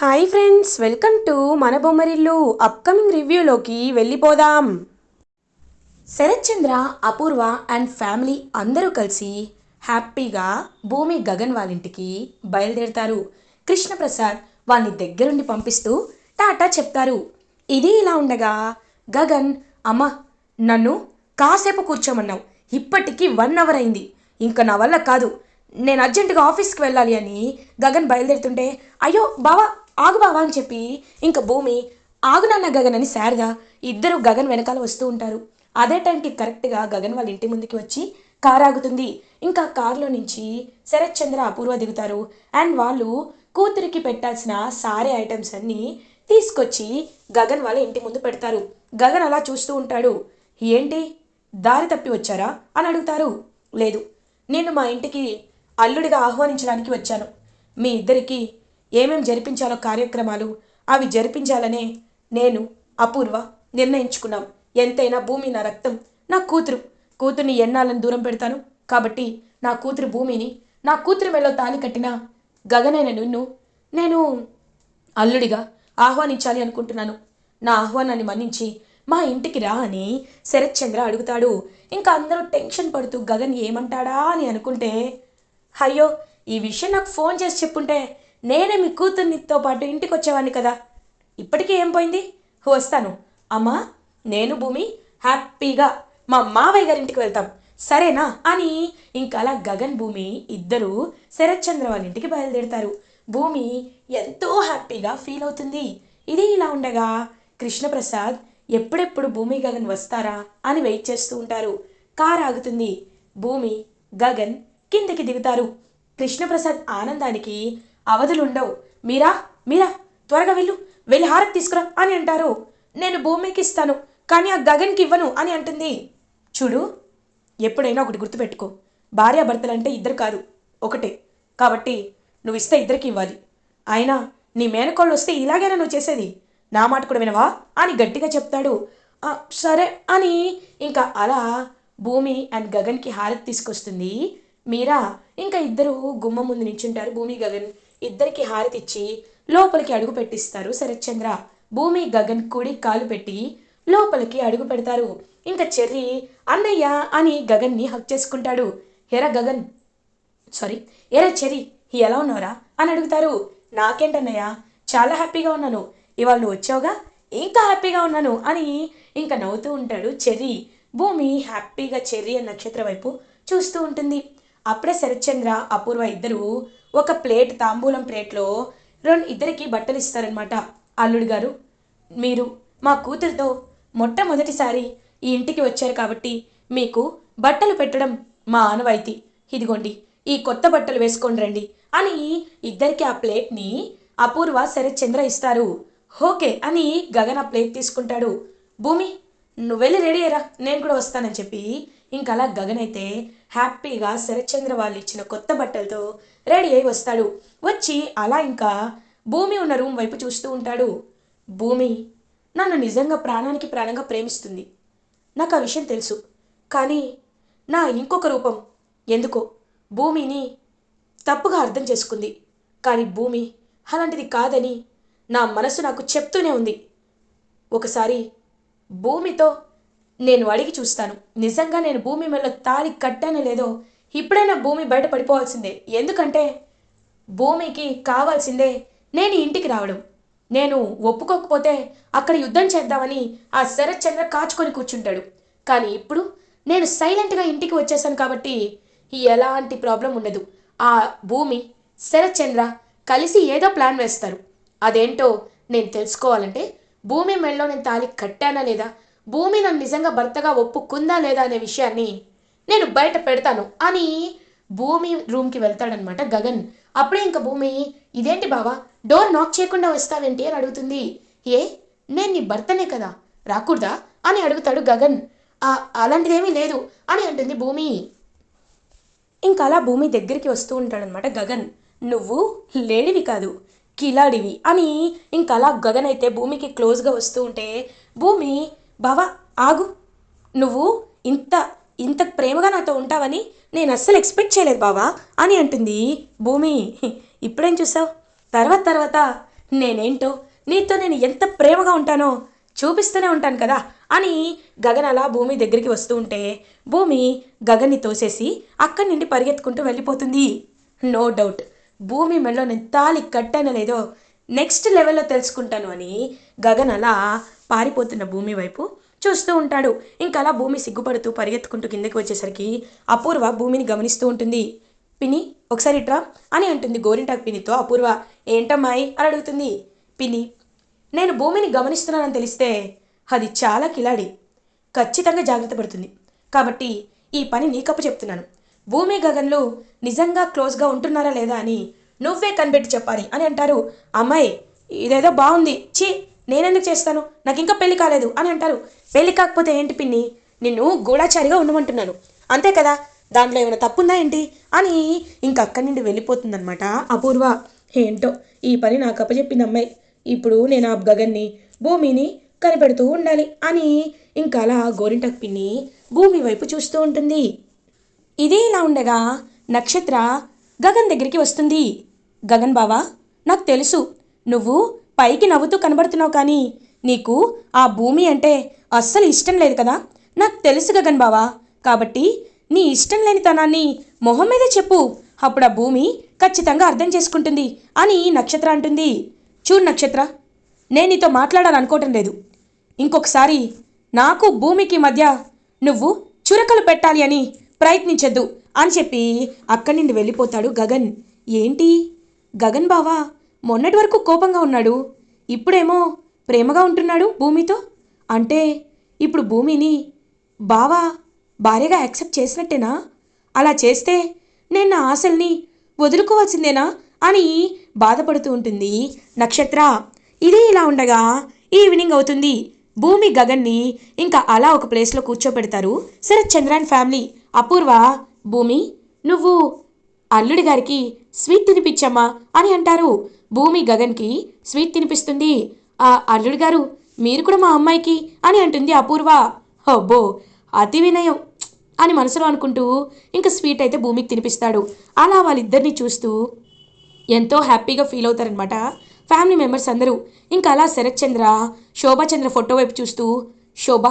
Hi friends welcome to మన Bommarillu upcoming రివ్యూలోకి వెళ్ళిపోదాం. శరత్చంద్ర అపూర్వ and family అందరూ కలిసి హ్యాపీగా భూమి గగన్ వాళ్ళ ఇంటికి బయలుదేరుతారు. కృష్ణప్రసాద్ వాళ్ళని దగ్గరుండి పంపిస్తూ టాటా చెప్తారు. ఇది ఇలా ఉండగా గగన్ అమ్మ నన్ను కాసేపు కూర్చోమన్నావు. ఇప్పటికీ వన్ అవర్ అయింది. ఇంకా నా వల్ల కాదు. నేను అర్జెంటుగా ఆఫీస్కి వెళ్ళాలి అని గగన్ బయలుదేరుతుంటే అయ్యో బావా ఆగు బావా అని చెప్పి ఇంకా భూమి ఆగు నాన్న గగన్ అని శారద ఇద్దరు గగన్ వెనకాల వస్తూ ఉంటారు. అదే టైంకి కరెక్ట్గా గగన్ వాళ్ళ ఇంటి ముందుకి వచ్చి కార్ ఆగుతుంది. ఇంకా కారులో నుంచి శరత్ చంద్ర అపూర్వ దిగుతారు. అండ్ వాళ్ళు కూతురికి పెట్టాల్సిన సారీ ఐటమ్స్ అన్నీ తీసుకొచ్చి గగన్ వాళ్ళ ఇంటి ముందు పెడతారు. గగన్ అలా చూస్తూ ఉంటాడు. ఏంటి? దారి తప్పి వచ్చారా? అని అడుగుతారు. లేదు. నేను మా ఇంటికి అల్లుడిగా ఆహ్వానించడానికి వచ్చాను. మీ ఇద్దరికి ఏమేం జరిపించాలో కార్యక్రమాలు అవి జరిపించాలనే నేను అపూర్వ నిర్ణయించుకున్నాం. ఎంతైనా భూమి నా రక్తం నా కూతురు. కూతుర్ని ఎన్నాళ్ళని దూరం పెడతాను? కాబట్టి నా కూతురు భూమిని నా కూతురు మెళ్ళో తాలి కట్టిన గగనైన నిన్ను నేను అల్లుడిగా ఆహ్వానించాలి అనుకుంటున్నాను. నా ఆహ్వానాన్ని మన్నించి మా ఇంటికి రా అని శరత్ చంద్ర అడుగుతాడు. ఇంకా అందరూ టెన్షన్ పడుతూ గగన్ ఏమంటాడా అని అనుకుంటే అయ్యో ఈ విషయం నాకు ఫోన్ చేసి చెప్పుంటే నేనే మీ కూతుర్నితో పాటు ఇంటికి వచ్చేవాడిని కదా. ఇప్పటికే ఏం పోయింది? వస్తాను. అమ్మా నేను భూమి హ్యాపీగా మా మావయ్య గారి ఇంటికి వెళ్తాం. సరేనా? అని ఇంకా అలా గగన్ భూమి ఇద్దరు శరత్ చంద్ర వాళ్ళ ఇంటికి బయలుదేరుతారు. భూమి ఎంతో హ్యాపీగా ఫీల్ అవుతుంది. ఇది ఇలా ఉండగా కృష్ణప్రసాద్ ఎప్పుడెప్పుడు భూమి గగన్ వస్తారా అని వెయిట్ చేస్తూ ఉంటారు. కార్ ఆగుతుంది. భూమి గగన్ కిందకి దిగుతారు. కృష్ణప్రసాద్ ఆనందానికి అవధులుండవు. మీరా? మీరా? త్వరగా వెళ్ళు. వెళ్ళి హారతి తీసుకురా అని అంటారు. నేను భూమికి ఇస్తాను కానీ ఆ గగన్కి ఇవ్వను అని అంటుంది. చూడు ఎప్పుడైనా ఒకటి గుర్తుపెట్టుకో. భార్యాభర్తలంటే ఇద్దరు కాదు ఒకటే. కాబట్టి నువ్వు ఇస్తే ఇద్దరికి ఇవ్వాలి. అయినా నీ మేనకోళ్ళు వస్తే ఇలాగైనా నువ్వు చేసేది. నా మాట కూడా వినవా? అని గట్టిగా చెప్తాడు. సరే అని ఇంకా అలా భూమి అండ్ గగన్కి హారతి తీసుకొస్తుంది. మీరా ఇంకా ఇద్దరు గుమ్మం ముందు నించుంటారు భూమి గగన్. ఇద్దరికి హారతిచ్చి లోపలికి అడుగు పెట్టిస్తారు శరత్చంద్ర. భూమి గగన్ కుడి కాలు పెట్టి లోపలికి అడుగు పెడతారు. ఇంకా చెర్రి అన్నయ్య అని గగన్ని హక్ చేసుకుంటాడు. ఎరా గగన్ సారీ ఎరా చెరి ఎలా ఉన్నావురా? అని అడుగుతారు. నాకేంటన్నయ్య చాలా హ్యాపీగా ఉన్నాను. ఇవాళ నువ్వు వచ్చావుగా? ఇంకా హ్యాపీగా ఉన్నాను అని ఇంకా నవ్వుతూ ఉంటాడు చెర్రీ. భూమి హ్యాపీగా చెర్రీ అన్న నక్షత్రం వైపు చూస్తూ ఉంటుంది. అప్పుడే శరత్చంద్ర అపూర్వ ఇద్దరు ఒక ప్లేట్ తాంబూలం ప్లేట్లో రెండు ఇద్దరికి బట్టలు ఇస్తారనమాట. అల్లుడు గారు మీరు మా కూతురితో మొట్టమొదటిసారి ఈ ఇంటికి వచ్చారు కాబట్టి మీకు బట్టలు పెట్టడం మా ఆనవాయితీ. ఇదిగోండి ఈ కొత్త బట్టలు వేసుకోండి రండి అని ఇద్దరికి ఆ ప్లేట్ని అపూర్వ శరత్చంద్ర ఇస్తారు. ఓకే అని గగన్ ఆ ప్లేట్ తీసుకుంటాడు. భూమి నువ్వు వెళ్ళి రెడీ అయ్యరా నేను కూడా వస్తానని చెప్పి ఇంకా అలా గగన్ అయితే హ్యాపీగా శరత్చంద్ర వాళ్ళు ఇచ్చిన కొత్త బట్టలతో రెడీ అయి వస్తాడు. వచ్చి అలా ఇంకా భూమి ఉన్న రూమ్ వైపు చూస్తూ ఉంటాడు. భూమి నన్ను నిజంగా ప్రాణానికి ప్రాణంగా ప్రేమిస్తుంది. నాకు ఆ విషయం తెలుసు. కానీ నా ఇంకొక రూపం. ఎందుకో? భూమిని తప్పుగా అర్థం చేసుకుంది. కానీ భూమి అలాంటిది కాదని నా మనసు నాకు చెప్తూనే ఉంది. ఒకసారి భూమితో నేను అడిగి చూస్తాను. నిజంగా నేను భూమి మీద తాళి కట్టానో లేదో ఇప్పుడైనా భూమి బయట పడిపోవాల్సిందే. ఎందుకంటే భూమికి కావాల్సిందే నేను ఇంటికి రావడం. నేను ఒప్పుకోకపోతే అక్కడ యుద్ధం చేద్దామని ఆ శరత్ చంద్ర కాచుకొని కూర్చుంటాడు. కానీ ఇప్పుడు నేను సైలెంట్గా ఇంటికి వచ్చేసాను కాబట్టి ఎలాంటి ప్రాబ్లం ఉండదు. ఆ భూమి శరత్ చంద్ర కలిసి ఏదో ప్లాన్ వేస్తారు. అదేంటో నేను తెలుసుకోవాలంటే భూమి మెళ్ళలో నేను తాళి కట్టానా లేదా భూమి నన్ను నిజంగా భర్తగా ఒప్పుకుందా లేదా అనే విషయాన్ని నేను బయట పెడతాను. అని భూమి రూమ్కి వెళ్తాడనమాట గగన్. అప్పుడే ఇంకా భూమి ఇదేంటి బావా? డోర్ నాక్ చేయకుండా వస్తావేంటి? అని అడుగుతుంది. ఏ? నేను నీ భర్తనే కదా? రాకూడదా? అని అడుగుతాడు గగన్. అలాంటిదేమీ లేదు అని అంటుంది భూమి. ఇంకా అలా భూమి దగ్గరికి వస్తూ ఉంటాడనమాట గగన్. నువ్వు లేడివి కాదు కిలాడివి అని ఇంకా అలా గగన్ అయితే భూమికి క్లోజ్గా వస్తూ ఉంటే భూమి బావా ఆగు. నువ్వు ఇంత ఇంత ప్రేమగా నాతో ఉంటావని నేను అస్సలు ఎక్స్పెక్ట్ చేయలేదు బావా అని అంటుంది. భూమి ఇప్పుడేం చూసావు? తర్వాత తర్వాత నేనేంటో నీతో నేను ఎంత ప్రేమగా ఉంటానో చూపిస్తూనే ఉంటాను కదా అని గగన్ అలా భూమి దగ్గరికి వస్తూ ఉంటే భూమి గగన్ని తోసేసి అక్కడి నుండి పరిగెత్తుకుంటూ వెళ్ళిపోతుంది. నో డౌట్ భూమి మెడలో నేను తాలి కట్టానో లేదో నెక్స్ట్ లెవెల్లో తెలుసుకుంటాను అని గగన్ అలా పారిపోతున్న భూమి వైపు చూస్తూ ఉంటాడు. ఇంకా అలా భూమి సిగ్గుపడుతూ పరిగెత్తుకుంటూ కిందకి వచ్చేసరికి అపూర్వ భూమిని గమనిస్తూ ఉంటుంది. పిని ఒకసారి ఇట్రా అని అంటుంది గోరింటాకు పినితో అపూర్వ. ఏంటమ్మాయి? అని అడుగుతుంది. పిని నేను భూమిని గమనిస్తున్నానని తెలిస్తే అది చాలా కిలాడి. ఖచ్చితంగా జాగ్రత్త పడుతుంది. కాబట్టి ఈ పని నీకప్పు చెప్తున్నాను. భూమి గగన్లు నిజంగా క్లోజ్గా ఉంటున్నారా లేదా అని నువ్వే కనిపెట్టి చెప్పాలి అని అంటారు. అమ్మాయి ఇదేదో బాగుంది. ఛీ నేనెందుకు చేస్తాను? నాకు ఇంకా పెళ్ళి కాలేదు అని అంటారు. పెళ్ళి కాకపోతే ఏంటి పిన్ని? నిన్ను గూఢాచారిగా ఉండమంటున్నాను. అంతే కదా? దాంట్లో ఏమైనా తప్పుందా ఏంటి? అని ఇంక అక్కడి నుండి వెళ్ళిపోతుందనమాట అపూర్వ. ఏంటో ఈ పని నాకు అప్పచెప్పింది అమ్మాయి. ఇప్పుడు నేను ఆ గగన్ని భూమిని కనిపెడుతూ ఉండాలి అని ఇంకా అలా గోరింటకు పిన్ని భూమి వైపు చూస్తూ ఉంటుంది. ఇదే ఇలా ఉండగా నక్షత్ర గగన్ దగ్గరికి వస్తుంది. గగన్ బావా నాకు తెలుసు. నువ్వు పైకి నవ్వుతూ కనబడుతున్నావు కానీ నీకు ఆ భూమి అంటే అస్సలు ఇష్టం లేదు కదా? నాకు తెలుసు గగన్ బావా. కాబట్టి నీ ఇష్టం లేని తనాన్ని మొహం మీదే చెప్పు. అప్పుడు ఆ భూమి ఖచ్చితంగా అర్థం చేసుకుంటుంది అని నక్షత్ర అంటుంది. చూడు నక్షత్ర నేను నీతో మాట్లాడాలనుకోవటం లేదు. ఇంకొకసారి నాకు భూమికి మధ్య నువ్వు చురకలు పెట్టాలి అని ప్రయత్నించద్దు అని చెప్పి అక్కడి నుండి వెళ్ళిపోతాడు గగన్. ఏంటి? గగన్ బావా మొన్నటి వరకు కోపంగా ఉన్నాడు. ఇప్పుడేమో ప్రేమగా ఉంటున్నాడు భూమితో. అంటే ఇప్పుడు భూమిని బావా భార్యగా యాక్సెప్ట్ చేసినట్టేనా? అలా చేస్తే నేను నా ఆశల్ని వదులుకోవాల్సిందేనా అని బాధపడుతూ ఉంటుంది నక్షత్ర. ఇది ఇలా ఉండగా ఈవినింగ్ అవుతుంది. భూమి గగన్ని ఇంకా అలా ఒక ప్లేస్లో కూర్చోపెడతారు శరత్ చంద్రాన్ ఫ్యామిలీ. అపూర్వ భూమి నువ్వు అల్లుడి గారికి స్వీట్ తినిపించమ్మా అని అంటారు. భూమి గగన్కి స్వీట్ తినిపిస్తుంది. ఆ అల్లుడు గారు మీరు కూడా మా అమ్మాయికి అని అంటుంది అపూర్వ. అబ్బో అతి వినయం అని మనసులో అనుకుంటూ ఇంకా స్వీట్ అయితే భూమికి తినిపిస్తాడు. అలా వాళ్ళిద్దరిని చూస్తూ ఎంతో హ్యాపీగా ఫీల్ అవుతారనమాట ఫ్యామిలీ మెంబర్స్ అందరూ. ఇంకా అలా శరత్ చంద్ర శోభాచంద్ర ఫోటో వైపు చూస్తూ శోభ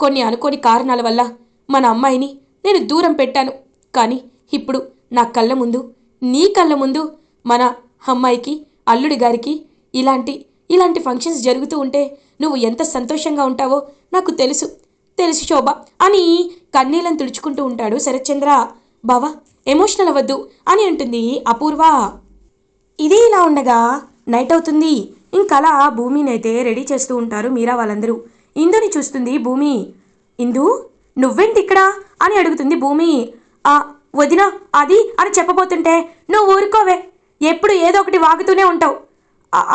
కొన్ని అనుకోని కారణాల వల్ల మన అమ్మాయిని నేను దూరం పెట్టాను. కానీ ఇప్పుడు నా కళ్ళ ముందు నీ కళ్ళ ముందు మన అమ్మాయికి అల్లుడి గారికి ఇలాంటి ఇలాంటి ఫంక్షన్స్ జరుగుతూ ఉంటే నువ్వు ఎంత సంతోషంగా ఉంటావో నాకు తెలుసు. తెలుసు శోభ. అని కన్నీళ్ళని తుడుచుకుంటూ ఉంటాడు శరత్చంద్ర. బావా ఎమోషనల్ అవ్వద్దు అని అంటుంది అపూర్వ. ఇది ఇలా ఉండగా నైట్ అవుతుంది. ఇంకలా భూమిని అయితే రెడీ చేస్తూ ఉంటారు మీరా వాళ్ళందరూ. ఇందుని చూస్తుంది భూమి. ఇందు నువ్వేంటి ఇక్కడ? అని అడుగుతుంది భూమి. ఆ వదిన అది అని చెప్పబోతుంటే నువ్వు ఊరుకోవే. ఎప్పుడు ఏదో ఒకటి వాగుతూనే ఉంటావు.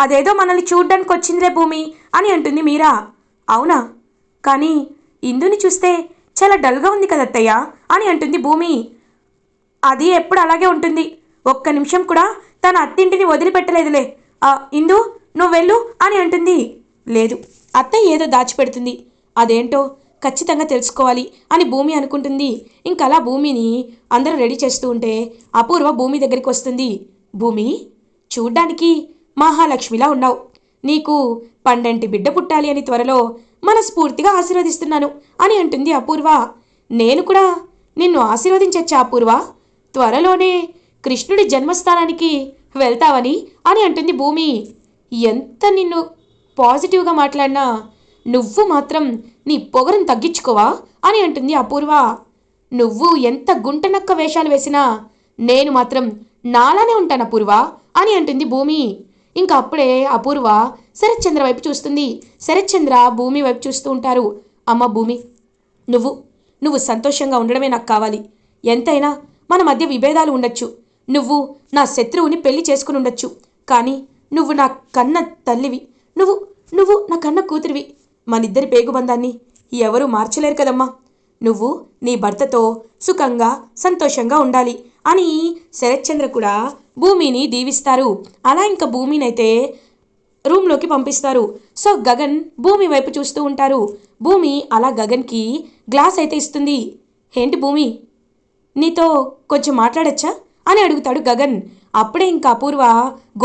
అదేదో మనల్ని చూడ్డానికి వచ్చిందిలే భూమి అని అంటుంది మీరా. అవునా? కానీ ఇందుని చూస్తే చాలా డల్గా ఉంది కదా అత్తయ్య అని అంటుంది భూమి. అది ఎప్పుడు అలాగే ఉంటుంది. ఒక్క నిమిషం కూడా తన అత్తింటిని వదిలిపెట్టలేదులే. ఇందు నువ్వు వెళ్ళు అని అంటుంది. లేదు అత్తయ్య ఏదో దాచిపెడుతుంది. అదేంటో ఖచ్చితంగా తెలుసుకోవాలి అని భూమి అనుకుంటుంది. ఇంకలా భూమిని అందరూ రెడీ చేస్తూ ఉంటే అపూర్వ భూమి దగ్గరికి వస్తుంది. భూమి చూడ్డానికి మహాలక్ష్మిలా ఉన్నావు. నీకు పండంటి బిడ్డ పుట్టాలి అని త్వరలో మనస్ఫూర్తిగా ఆశీర్వదిస్తున్నాను అని అంటుంది అపూర్వ. నేను కూడా నిన్ను ఆశీర్వదించచ్చా అపూర్వ త్వరలోనే కృష్ణుడి జన్మస్థానానికి వెళ్తావని అని అంటుంది భూమి. ఎంత నిన్ను పాజిటివ్గా మాట్లాడినా నువ్వు మాత్రం నీ పొగరును తగ్గించుకోవా? అని అంటుంది అపూర్వ. నువ్వు ఎంత గుంటనక్క వేషాలు వేసినా నేను మాత్రం నాలానే ఉంటాను అపూర్వ అని అంటుంది భూమి. ఇంకా అప్పుడే అపూర్వ శరత్చంద్ర వైపు చూస్తుంది. శరత్చంద్ర భూమి వైపు చూస్తూ ఉంటారు. అమ్మ భూమి నువ్వు నువ్వు సంతోషంగా ఉండడమే నాకు కావాలి. ఎంతైనా మన మధ్య విభేదాలు ఉండొచ్చు. నువ్వు నా శత్రువుని పెళ్ళి చేసుకుని ఉండొచ్చు. కానీ నువ్వు నా కన్న తల్లివి. నువ్వు నువ్వు నా కన్న కూతురివి. మనిద్దరి పేగుబంధాన్ని ఎవరూ మార్చలేరు కదమ్మా. నువ్వు నీ భర్తతో సుఖంగా సంతోషంగా ఉండాలి అని శరత్చంద్ర కూడా భూమిని దీవిస్తారు. అలా ఇంకా భూమినైతే రూమ్లోకి పంపిస్తారు. సో గగన్ భూమి వైపు చూస్తూ ఉంటారు. భూమి అలా గగన్కి గ్లాస్ అయితే ఇస్తుంది. ఏంటి భూమి? నీతో కొంచెం మాట్లాడచ్చా? అని అడుగుతాడు గగన్. అప్పుడే ఇంకా అపూర్వ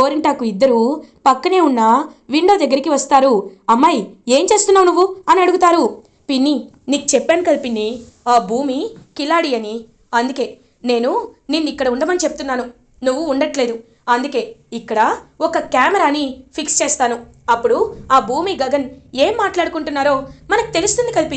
గోరింటాకు ఇద్దరు పక్కనే ఉన్న విండో దగ్గరికి వస్తారు. అమ్మాయి ఏం చేస్తున్నావు నువ్వు? అని అడుగుతారు. పిన్ని నీకు చెప్పాను కదా పిన్ని ఆ భూమి కిలాడి అని. అందుకే నేను నిన్ను ఇక్కడ ఉండమని చెప్తున్నాను. నువ్వు ఉండట్లేదు. అందుకే ఇక్కడ ఒక కెమెరాని ఫిక్స్ చేస్తాను. అప్పుడు ఆ భూమి గగన్ ఏం మాట్లాడుకుంటున్నారో మనకు తెలుస్తుంది కదా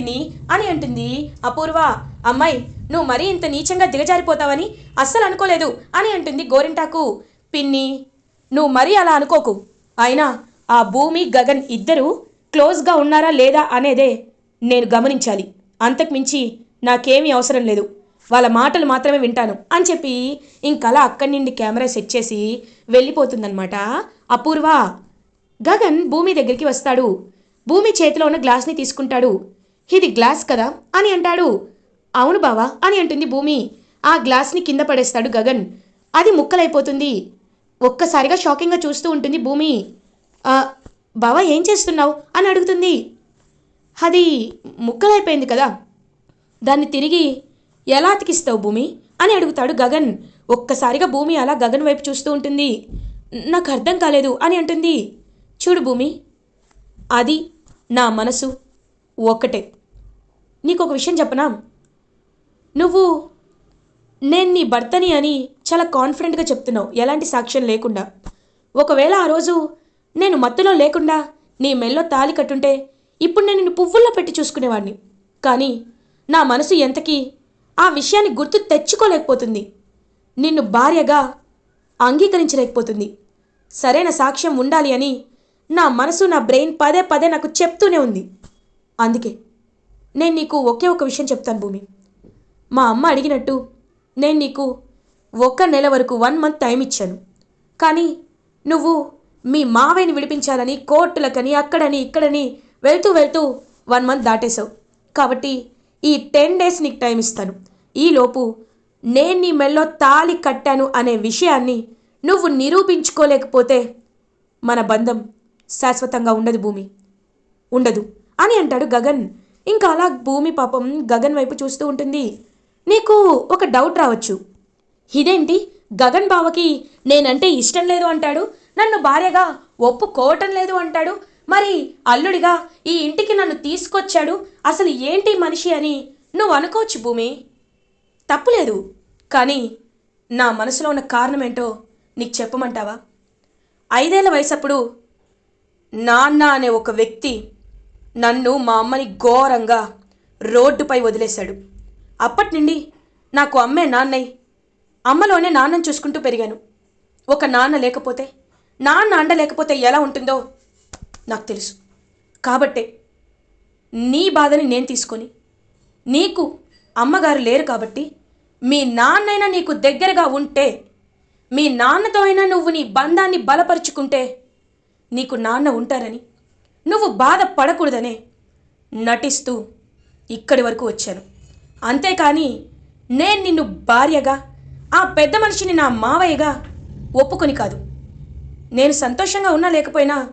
అని అంటుంది అపూర్వ. అమ్మాయి నువ్వు మరీ ఇంత నీచంగా దిగజారిపోతావని అస్సలు అనుకోలేదు అని అంటుంది గోరింటాకు. పిన్ని నువ్వు మరీ అలా అనుకోకు. అయినా ఆ భూమి గగన్ ఇద్దరూ క్లోజ్గా ఉన్నారా లేదా అనేదే నేను గమనించాలి. అంతకుమించి నాకేమీ అవసరం లేదు. వాళ్ళ మాటలు మాత్రమే వింటాను అని చెప్పి ఇంకలా అక్కడి నుండి కెమెరా సెట్ చేసి వెళ్ళిపోతుందన్నమాట. అపూర్వ గగన్ భూమి దగ్గరికి వస్తాడు. భూమి చేతిలో ఉన్న గ్లాస్ని తీసుకుంటాడు. ఇది గ్లాస్ కదా? అని అంటాడు. అవును బావా అని అంటుంది భూమి. ఆ గ్లాస్ని కింద పడేస్తాడు గగన్. అది ముక్కలైపోతుంది. ఒక్కసారిగా షాకింగ్గా చూస్తూ ఉంటుంది భూమి. బావా ఏం చేస్తున్నావు? అని అడుగుతుంది. అది ముక్కలైపోయింది కదా. దాన్ని తిరిగి ఎలా అతికిస్తావు భూమి? అని అడుగుతాడు గగన్. ఒక్కసారిగా భూమి అలా గగన్ వైపు చూస్తూ ఉంటుంది. నాకు అర్థం కాలేదు అని అంటుంది. చూడు భూమి అది నా మనసు ఒక్కటే. నీకు ఒక విషయం చెప్పనా? నువ్వు నేను నీ భర్తని అని చాలా కాన్ఫిడెంట్గా చెప్తున్నావు. ఎలాంటి సాక్ష్యం లేకుండా. ఒకవేళ ఆ రోజు నేను మత్తులో లేకుండా నీ మెల్లో తాలి కట్టుంటే ఇప్పుడు నేను నిన్ను పువ్వుల్లో పెట్టి చూసుకునేవాడిని. కానీ నా మనసు ఎంతకీ ఆ విషయాన్ని గుర్తు తెచ్చుకోలేకపోతుంది. నిన్ను భార్యగా అంగీకరించలేకపోతుంది. సరైన సాక్ష్యం ఉండాలి అని నా మనసు నా బ్రెయిన్ పదే పదే నాకు చెప్తూనే ఉంది. అందుకే నేను నీకు ఒకే ఒక విషయం చెప్తాను భూమి. మా అమ్మ అడిగినట్టు నేను నీకు ఒక్క నెల వరకు వన్ మంత్ టైం ఇచ్చాను. కానీ నువ్వు మీ మావయ్యని విడిపించాలని కోర్టులకని అక్కడని ఇక్కడని వెళ్తూ వెళ్తూ వన్ మంత్ దాటేశావు. కాబట్టి ఈ టెన్ డేస్ నీకు టైం ఇస్తాను. ఈలోపు నేను నీ మెల్లో తాళి కట్టాను అనే విషయాన్ని నువ్వు నిరూపించుకోలేకపోతే మన బంధం శాశ్వతంగా ఉండదు భూమి. ఉండదు అని అంటాడు గగన్. ఇంకా అలా భూమి పాపం గగన్ వైపు చూస్తూ ఉంటుంది. నీకు ఒక డౌట్ రావచ్చు. ఇదేంటి? గగన్ బావకి నేనంటే ఇష్టం లేదు అంటాడు. నన్ను భార్యగా ఒప్పుకోవటం లేదు అంటాడు. మరి అల్లుడిగా ఈ ఇంటికి నన్ను తీసుకొచ్చాడు. అసలు ఏంటి మనిషి అని నువ్వు అనుకోవచ్చు భూమి. తప్పులేదు. కానీ నా మనసులో ఉన్న కారణం ఏంటో నీకు చెప్పమంటావా? ఐదేళ్ళ వయసప్పుడు నాన్న అనే ఒక వ్యక్తి నన్ను మా అమ్మని ఘోరంగా రోడ్డుపై వదిలేశాడు. అప్పటి నుండి నాకు అమ్మే నాన్నయ్య అమ్మలోనే నాన్నని చూసుకుంటూ పెరిగాను. ఒక నాన్న లేకపోతే నాన్న అండ లేకపోతే ఎలా ఉంటుందో నాకు తెలుసు. కాబట్టే నీ బాధని నేను తీసుకొని నీకు అమ్మగారు లేరు కాబట్టి మీ నాన్నైనా నీకు దగ్గరగా ఉంటే మీ నాన్నతో అయినా నువ్వు నీ బంధాన్ని బలపరుచుకుంటే నీకు నాన్న ఉంటారని నువ్వు బాధపడకూడదనే నటిస్తూ ఇక్కడి వరకు వచ్చాను. అంతేకాని నేను నిన్ను భార్యగా ఆ పెద్ద మనిషిని నా మావయ్యగా ఒప్పుకొని కాదు. నేను సంతోషంగా ఉన్నా లేకపోయినా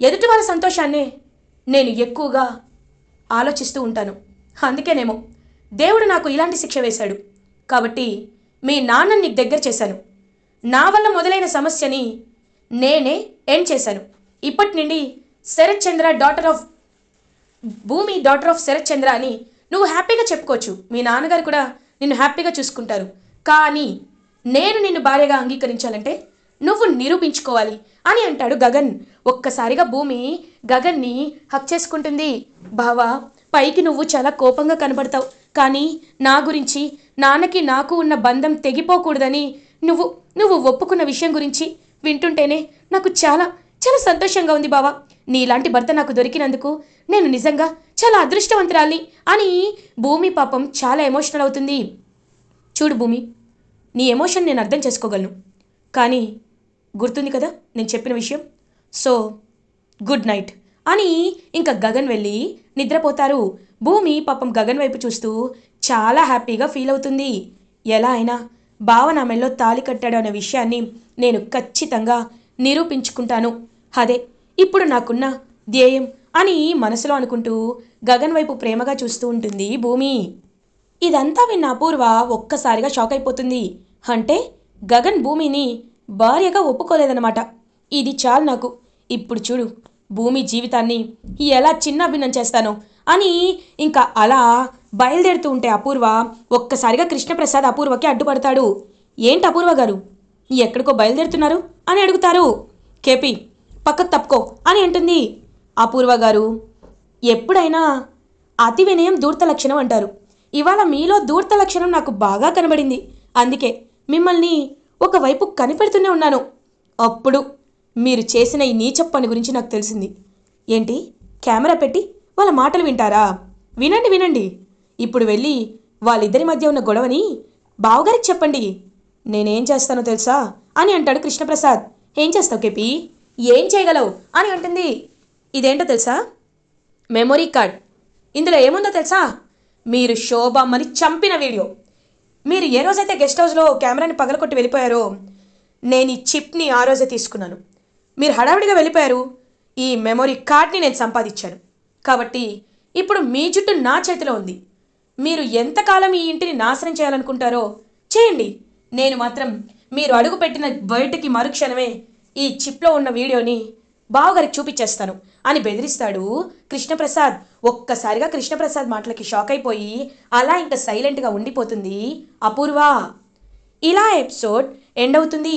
ఎదుటి వాళ్ళ సంతోషాన్నే నేను ఎక్కువగా ఆలోచిస్తూ ఉంటాను. అందుకేనేమో దేవుడు నాకు ఇలాంటి శిక్ష వేశాడు. కాబట్టి మీ నాన్న నీకు దగ్గర చేశాను. నా వల్ల మొదలైన సమస్యని నేనే ఎండ్ చేశాను. ఇప్పటి నుండి Sharath Chandra daughter of Bhoomi daughter of Sharath Chandra అని నువ్వు హ్యాపీగా చెప్పుకోవచ్చు. మీ నాన్నగారు కూడా నిన్ను హ్యాపీగా చూసుకుంటారు. కానీ నేను నిన్ను భార్యగా అంగీకరించాలంటే నువ్వు నిరూపించుకోవాలి అని అంటాడు గగన్. ఒక్కసారిగా భూమి గగన్ని హక్ చేసుకుంటుంది. బావా పైకి నువ్వు చాలా కోపంగా కనబడతావు. కానీ నా గురించి నాన్నకి నాకు ఉన్న బంధం తెగిపోకూడదని నువ్వు నువ్వు ఒప్పుకున్న విషయం గురించి వింటుంటేనే నాకు చాలా చాలా సంతోషంగా ఉంది బావా. నీలాంటి భర్త నాకు దొరికినందుకు నేను నిజంగా చాలా అదృష్టవంతురాలి అని భూమి పాపం చాలా ఎమోషనల్ అవుతుంది. చూడు భూమి నీ ఎమోషన్ నేను అర్థం చేసుకోగలను. కానీ గుర్తుంది కదా నేను చెప్పిన విషయం? So good night. అని ఇంకా గగన్ వెళ్ళి నిద్రపోతారు. భూమి పాపం గగన్ వైపు చూస్తూ చాలా హ్యాపీగా ఫీల్ అవుతుంది. ఎలా అయినా బావ నా మెల్లో తాలి కట్టాడు అనే విషయాన్ని నేను ఖచ్చితంగా నిరూపించుకుంటాను. అదే ఇప్పుడు నాకున్న ధ్యేయం అని మనసులో అనుకుంటూ గగన్ వైపు ప్రేమగా చూస్తూ ఉంటుంది భూమి. ఇదంతా విన్న అపూర్వ ఒక్కసారిగా షాక్ అయిపోతుంది. అంటే గగన్ భూమిని భార్యగా ఒప్పుకోలేదన్నమాట. ఇది చాలు నాకు. ఇప్పుడు చూడు భూమి జీవితాన్ని ఎలా చిన్నాభిన్నం చేస్తానో అని ఇంకా అలా బయలుదేరుతూ ఉంటే అపూర్వ ఒక్కసారిగా కృష్ణప్రసాద్ అపూర్వకి అడ్డుపడతాడు. ఏంటి అపూర్వ గారు? ఎక్కడికో బయలుదేరుతున్నారు అని అడుగుతారు. కేపీ పక్కకు తప్పుకో అని అంటుంది అపూర్వ గారు. ఎప్పుడైనా అతి వినయం దూర్త లక్షణం అంటారు. ఇవాళ మీలో దూర్త లక్షణం నాకు బాగా కనబడింది. అందుకే మిమ్మల్ని ఒకవైపు కనిపెడుతూనే ఉన్నాను. అప్పుడు మీరు చేసిన ఈ నీచ పని గురించి నాకు తెలిసింది. ఏంటి? కెమెరా పెట్టి వాళ్ళ మాటలు వింటారా? వినండి వినండి. ఇప్పుడు వెళ్ళి వాళ్ళిద్దరి మధ్య ఉన్న గొడవని బావగారికి చెప్పండి. నేనేం చేస్తానో తెలుసా? అని అంటాడు కృష్ణప్రసాద్. ఏం చేస్తావు కేపీ? ఏం చేయగలవు? అని అంటుంది. ఇదేంటో తెలుసా? Memory card. ఇందులో ఏముందో తెలుసా? మీరు శోభమ్మని చంపిన వీడియో. మీరు ఏ రోజైతే గెస్ట్ హౌస్లో కెమెరాని పగలకొట్టి వెళ్ళిపోయారో నేను ఈ చిప్ని ఆ రోజే తీసుకున్నాను. మీరు హడావిడిగా వెళ్ళిపోయారు. ఈ మెమొరీ కార్డ్ని నేను సంపాదించాను. కాబట్టి ఇప్పుడు మీ జుట్టు నా చేతిలో ఉంది. మీరు ఎంతకాలం ఈ ఇంటిని నాశనం చేయాలనుకుంటారో చేయండి. నేను మాత్రం మీరు అడుగుపెట్టిన బయటికి మరుక్షణమే ఈ చిప్లో ఉన్న వీడియోని బావగారికి చూపించేస్తాను అని బెదిరిస్తాడు కృష్ణప్రసాద్. ఒక్కసారిగా కృష్ణప్రసాద్ మాటలకి షాక్ అయిపోయి అలా ఇంకా సైలెంట్గా ఉండిపోతుంది. అపూర్వ! ఇలా ఎపిసోడ్ ఎండ్ అవుతుంది.